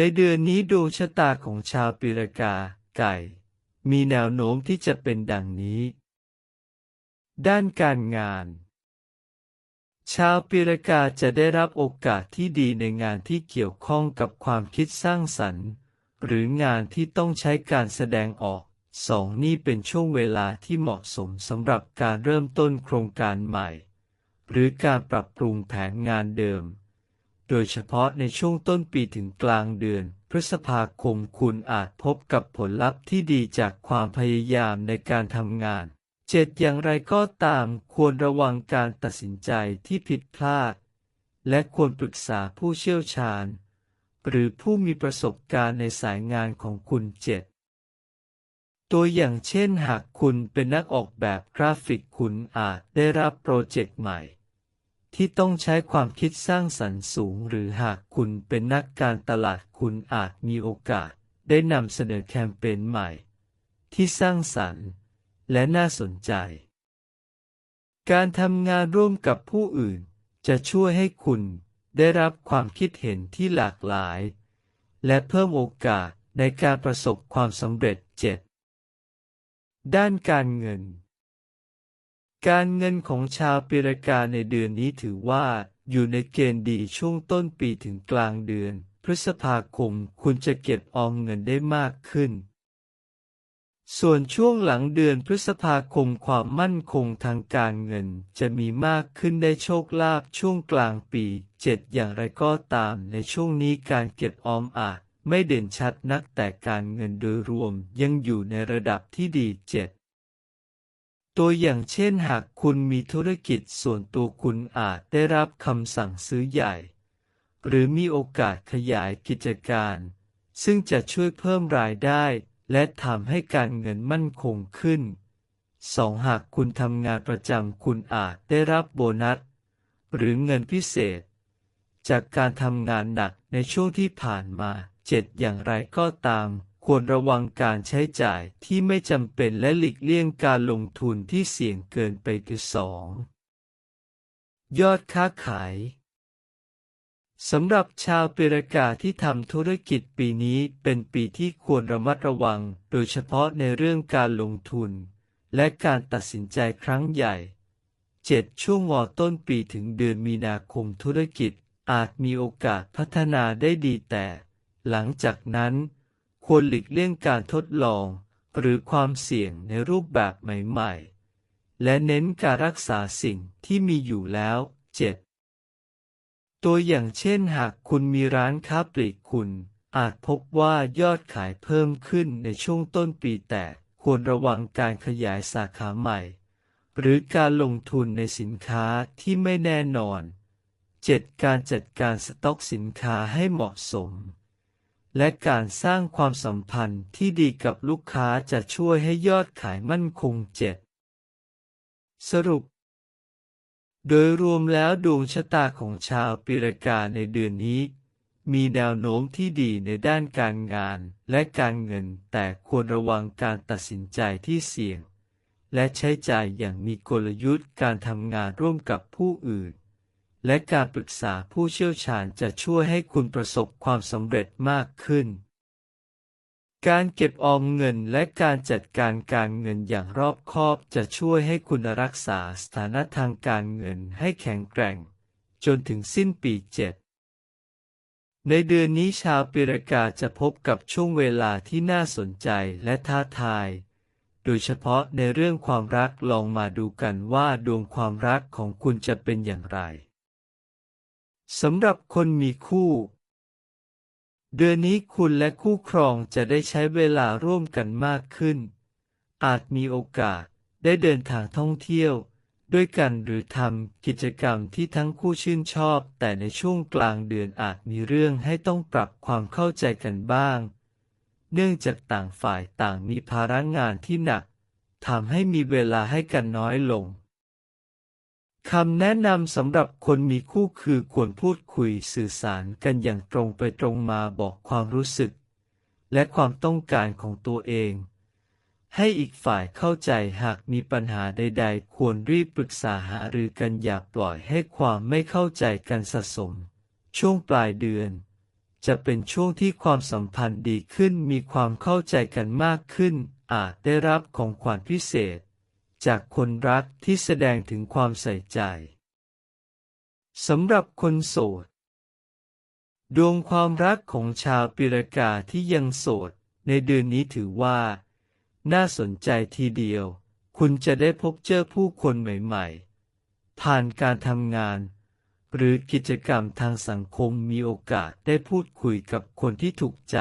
ในเดือนนี้ดวงชะตาของชาวปีรกา ไก่ มีแนวโน้มที่จะเป็นดังนี้ ด้านการงาน ชาวปีรกาจะได้รับโอกาสที่ดีในงานที่เกี่ยวข้องกับความคิดสร้างสรรค์ หรืองานที่ต้องใช้การแสดงออกสองนี่เป็นช่วงเวลาที่เหมาะสมสำหรับการเริ่มต้นโครงการใหม่ หรือการปรับปรุงแผนงานเดิม โดยเฉพาะในช่วงต้นปีถึงกลางเดือน พฤษภาคมคุณอาจพบกับผลลัพธ์ที่ดีจากความพยายามในการทำงานเจ็ดอย่างไรก็ตามควรระวังการตัดสินใจที่ผิดพลาด และควรปรึกษาผู้เชี่ยวชาญ หรือผู้มีประสบการณ์ในสายงานของคุณเจ็ดตัวอย่างเช่นหากคุณเป็นนักออกแบบกราฟิกคุณอาจได้รับโปรเจกต์ใหม่ ที่ต้องใช้ความคิดสร้างสรรค์สูง หรือหากคุณเป็นนักการตลาดคุณอาจมีโอกาสได้นำเสนอแคมเปญใหม่ ที่สร้างสรรค์ และน่าสนใจ การทำงานร่วมกับผู้อื่น จะช่วยให้คุณได้รับความคิดเห็นที่หลากหลาย และเพิ่มโอกาสในการประสบความสำเร็จเจ็ดด้านการเงิน การเงินของชาวปีรกาในเดือนนี้ถือว่า อยู่ในเกณฑ์ดีช่วงต้นปีถึงกลางเดือน พฤษภาคมคุณจะเก็บออมเงินได้มากขึ้น ส่วนช่วงหลังเดือนพฤษภาคมความมั่นคงทางการเงินจะมีมากขึ้นได้โชคลาภช่วงกลางปีเจ็ดอย่างไรก็ตามในช่วงนี้การเก็บออมอาจไม่เด่นชัดนักแต่การเงินโดยรวมยังอยู่ในระดับที่ดีเจ็ด ตัวอย่างเช่นหากคุณมีธุรกิจส่วนตัวคุณอาจได้รับคำสั่งซื้อใหญ่ หรือมีโอกาสขยายกิจการ ซึ่งจะช่วยเพิ่มรายได้ และทำให้การเงินมั่นคงขึ้น 2. หากคุณทำงานประจำคุณอาจได้รับโบนัส หรือเงินพิเศษ จากการทำงานหนักในช่วงที่ผ่านมาเจ็ดอย่างไรก็ตาม ควรระวังการใช้จ่ายที่ไม่จำเป็นและหลีกเลี่ยงการลงทุนที่เสี่ยงเกินไปคือสองยอดค้าขายสำหรับชาวปีรากาที่ทำธุรกิจปีนี้เป็นปีที่ควรระมัดระวัง โดยเฉพาะในเรื่องการลงทุน และการตัดสินใจครั้งใหญ่ 7. ช่วงวอต้นปีถึงเดือนมีนาคมธุรกิจอาจมีโอกาสพัฒนาได้ดีแต่ หลังจากนั้น ควรหลีกเลี่ยงการทดลอง หรือความเสี่ยงในรูปแบบใหม่ ๆ และเน้นการรักษาสิ่งที่มีอยู่แล้ว 7. ตัวอย่างเช่นหากคุณมีร้านค้าปลีกคุณ อาจพบว่ายอดขายเพิ่มขึ้นในช่วงต้นปีแต่ควรระวังการขยายสาขาใหม่ หรือการลงทุนในสินค้าที่ไม่แน่นอน 7. การจัดการสต็อกสินค้าให้เหมาะสม และการสร้างความสัมพันธ์ที่ดีกับลูกค้าจะช่วยให้ยอดขายมั่นคง 7. สรุป โดยรวมแล้วดวงชะตาของชาวปีรกาในเดือนนี้ มีแนวโน้มที่ดีในด้านการงานและการเงินแต่ควรระวังการตัดสินใจที่เสี่ยง และใช้จ่ายอย่างมีกลยุทธ์การทำงานร่วมกับผู้อื่น และการปรึกษาผู้เชี่ยวชาญจะช่วยให้คุณประสบความสำเร็จมากขึ้น การเก็บออมเงินและการจัดการการเงินอย่างรอบคอบจะช่วยให้คุณรักษาสถานะทางการเงินให้แข็งแกร่ง จนถึงสิ้นปีเจ็ดในเดือนนี้ชาวปีรากาจะพบกับช่วงเวลาที่น่าสนใจและท้าทาย โดยเฉพาะในเรื่องความรักลองมาดูกันว่าดวงความรักของคุณจะเป็นอย่างไร สำหรับคนมีคู่ เดือนนี้คุณและคู่ครองจะได้ใช้เวลาร่วมกันมากขึ้น อาจมีโอกาสได้เดินทางท่องเที่ยว ด้วยกันหรือทำกิจกรรมที่ทั้งคู่ชื่นชอบ แต่ในช่วงกลางเดือนอาจมีเรื่องให้ต้องปรับความเข้าใจกันบ้าง เนื่องจากต่างฝ่ายต่างมีภาระงานที่หนักทำให้มีเวลาให้กันน้อยลง คำแนะนำสำหรับคนมีคู่คือควรพูดคุยสื่อสารกันอย่างตรงไปตรงมาบอกความรู้สึก และความต้องการของตัวเอง ให้อีกฝ่ายเข้าใจหากมีปัญหาใด ๆ ควรรีบปรึกษาหารือกันอย่าปล่อยให้ความไม่เข้าใจกันสะสม ช่วงปลายเดือน จะเป็นช่วงที่ความสัมพันธ์ดีขึ้นมีความเข้าใจกันมากขึ้น อาจได้รับของขวัญพิเศษ จากคนรักที่แสดงถึงความใส่ใจสำหรับคนโสด ดวงความรักของชาวปีรกาที่ยังโสด ในเดือนนี้ถือว่า น่าสนใจทีเดียว คุณจะได้พบเจอผู้คนใหม่ๆ ผ่านการทำงาน หรือกิจกรรมทางสังคมมีโอกาสได้พูดคุยกับคนที่ถูกใจ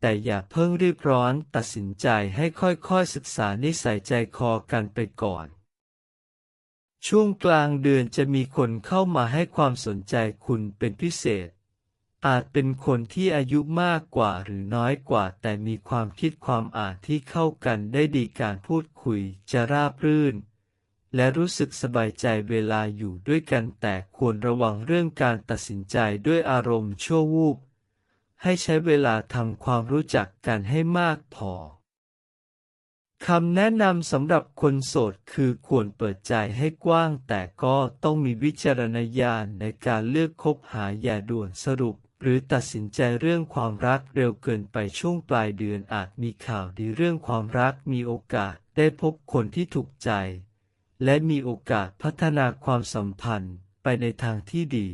แต่อย่าเพิ่งรีบร้อนตัดสินใจให้ค่อยๆศึกษานิสัยใจคอกันไปก่อน ช่วงกลางเดือนจะมีคนเข้ามาให้ความสนใจคุณเป็นพิเศษ อาจเป็นคนที่อายุมากกว่าหรือน้อยกว่า แต่มีความคิดความอ่านที่เข้ากันได้ดีการพูดคุยจะราบรื่น และรู้สึกสบายใจเวลาอยู่ด้วยกันแต่ควรระวังเรื่องการตัดสินใจด้วยอารมณ์ชั่ววูบ ให้ใช้เวลาทำความรู้จักกันให้มากพอคำแนะนำสำหรับคนโสดคือควรเปิดใจให้กว้าง แต่ก็ต้องมีวิจารณญาณในการเลือกคบหาอย่าด่วนสรุป หรือตัดสินใจเรื่องความรักเร็วเกินไปช่วงปลายเดือนอาจมีข่าวดีเรื่องความรักมีโอกาสได้พบคนที่ถูกใจ และมีโอกาสพัฒนาความสัมพันธ์ไปในทางที่ดี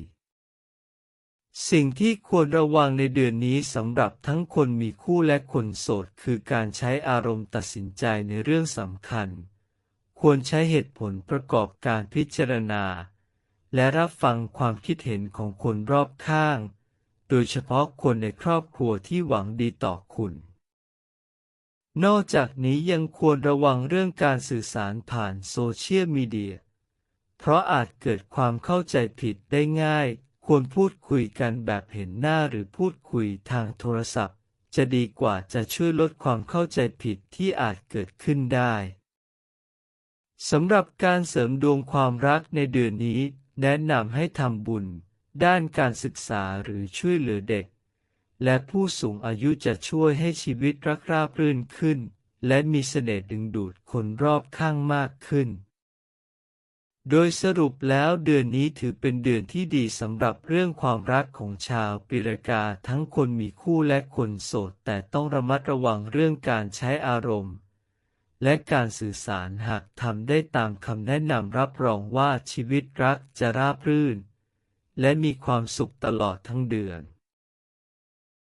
สิ่งที่ควรระวังในเดือนนี้สำหรับทั้งคนมีคู่และคนโสดคือการใช้อารมณ์ตัดสินใจในเรื่องสำคัญ ควรใช้เหตุผลประกอบการพิจารณา และรับฟังความคิดเห็นของคนรอบข้าง โดยเฉพาะคนในครอบครัวที่หวังดีต่อคุณ นอกจากนี้ยังควรระวังเรื่องการสื่อสารผ่านโซเชียลมีเดีย เพราะอาจเกิดความเข้าใจผิดได้ง่าย ควรพูดคุยกันแบบเห็นหน้าหรือพูดคุยทางโทรศัพท์ จะดีกว่าจะช่วยลดความเข้าใจผิดที่อาจเกิดขึ้นได้สำหรับการเสริมดวงความรักในเดือนนี้ แนะนำให้ทำบุญ ด้านการศึกษาหรือช่วยเหลือเด็ก และผู้สูงอายุจะช่วยให้ชีวิตรักราบรื่นขึ้น และมีเสน่ห์ดึงดูดคนรอบข้างมากขึ้น โดยสรุปแล้วเดือนนี้ถือเป็นเดือนที่ดีสำหรับเรื่องความรักของชาวปีรกาทั้งคนมีคู่และคนโสด แต่ต้องระมัดระวังเรื่องการใช้อารมณ์ และการสื่อสารหากทำได้ตามคำแนะนำรับรองว่าชีวิตรักจะราบรื่น และมีความสุขตลอดทั้งเดือน